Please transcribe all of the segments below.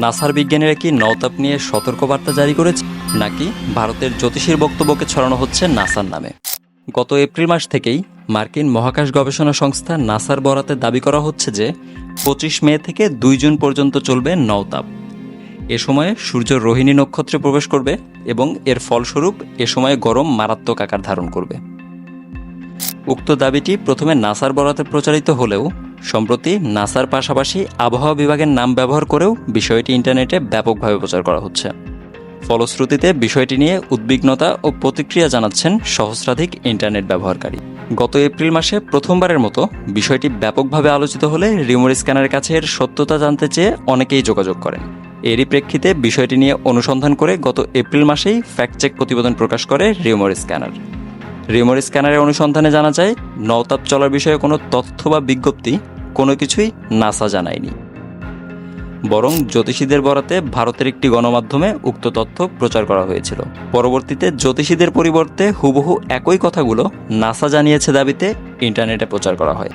নাসার বিজ্ঞানীরা কি নওতাপ নিয়ে সতর্কবার্তা জারি করেছে, নাকি ভারতের জ্যোতিষীর বক্তব্যকে ছড়ানো হচ্ছে নাসার নামে? গত এপ্রিল মাস থেকেই মার্কিন মহাকাশ গবেষণা সংস্থা নাসার বরাতে দাবি করা হচ্ছে যে, পঁচিশ মে থেকে দুই জুন পর্যন্ত চলবে নওতাপ। এ সময়ে সূর্য রোহিণী নক্ষত্রে প্রবেশ করবে এবং এর ফলস্বরূপ এ সময়ে গরম মারাত্মক আকার ধারণ করবে। উক্ত দাবিটি প্রথমে নাসার বরাতে প্রচারিত হলেও সম্প্রতি নাসার পাশাপাশি আবহাওয়া বিভাগের নাম ব্যবহার করেও বিষয়টি ইন্টারনেটে ব্যাপকভাবে প্রচার করা হচ্ছে। ফলশ্রুতিতে বিষয়টি নিয়ে উদ্বিগ্নতা ও প্রতিক্রিয়া জানাচ্ছেন সহস্রাধিক ইন্টারনেট ব্যবহারকারী। গত এপ্রিল মাসে প্রথমবারের মতো বিষয়টি ব্যাপকভাবে আলোচিত হলে রিমোর স্ক্যানারের কাছে এর সত্যতা জানতে চেয়ে অনেকেই যোগাযোগ করেন। এরই প্রেক্ষিতে বিষয়টি নিয়ে অনুসন্ধান করে গত এপ্রিল মাসেই ফ্যাক্ট চেক প্রতিবেদন প্রকাশ করে রিমোর স্ক্যানার। রিমোর স্ক্যানারের অনুসন্ধানে জানা যায়, নওতাপ চলার বিষয়ে কোনো তথ্য বা বিজ্ঞপ্তি কোনো কিছুই নাসা জানায়নি। বরং জ্যোতিষীদের বরাতে ভারতের একটি গণমাধ্যমে উক্ত তথ্য প্রচার করা হয়েছিল। পরবর্তীতে জ্যোতিষীদের পরিবর্তে হুবহু একই কথাগুলো নাসা জানিয়েছে দাবিতে ইন্টারনেটে প্রচার করা হয়,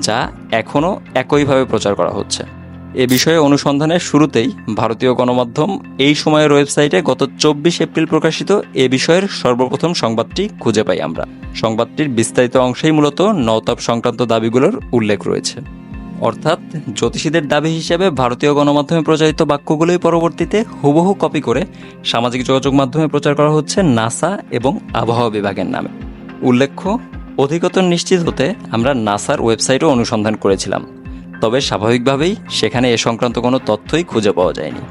যা এখনও একইভাবে প্রচার করা হচ্ছে। এ বিষয়ে অনুসন্ধানের শুরুতেই ভারতীয় গণমাধ্যম এই সময়ের ওয়েবসাইটে গত চব্বিশ এপ্রিল প্রকাশিত এ বিষয়ের সর্বপ্রথম সংবাদটি খুঁজে পাই আমরা। সংবাদটির বিস্তারিত অংশেই মূলত নওতাপ সংক্রান্ত দাবিগুলোর উল্লেখ রয়েছে। অর্থাৎ জ্যোতিষীদের দাবি হিসেবে ভারতীয় গণমাধ্যমে প্রচারিত বাক্যগুলোই পরবর্তীতে হুবহু কপি করে সামাজিক যোগাযোগ মাধ্যমে প্রচার করা হচ্ছে নাসা এবং আবহাওয়া বিভাগের নামে। উল্লেখ্য, অধিকতর নিশ্চিত হতে আমরা নাসার ওয়েবসাইটও অনুসন্ধান করেছিলাম। তবে স্বাভাবিকভাবেই সেখানে এ সংক্রান্ত কোনো তথ্যই খুঁজে পাওয়া যায়নি।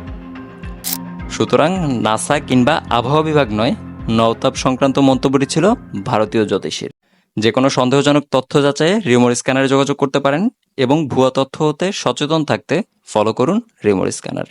সুতরাং নাসা কিংবা আবহাওয়া বিভাগ নয়, নওতাপ সংক্রান্ত মন্তব্যটি ছিল ভারতীয় জ্যোতিষীর। যে কোনো সন্দেহজনক তথ্য যাচাইয়ে রিমোর স্ক্যানারে যোগাযোগ করতে পারেন এবং ভুয়া তথ্য হতে সচেতন থাকতে ফলো করুন রিমোর স্ক্যানার।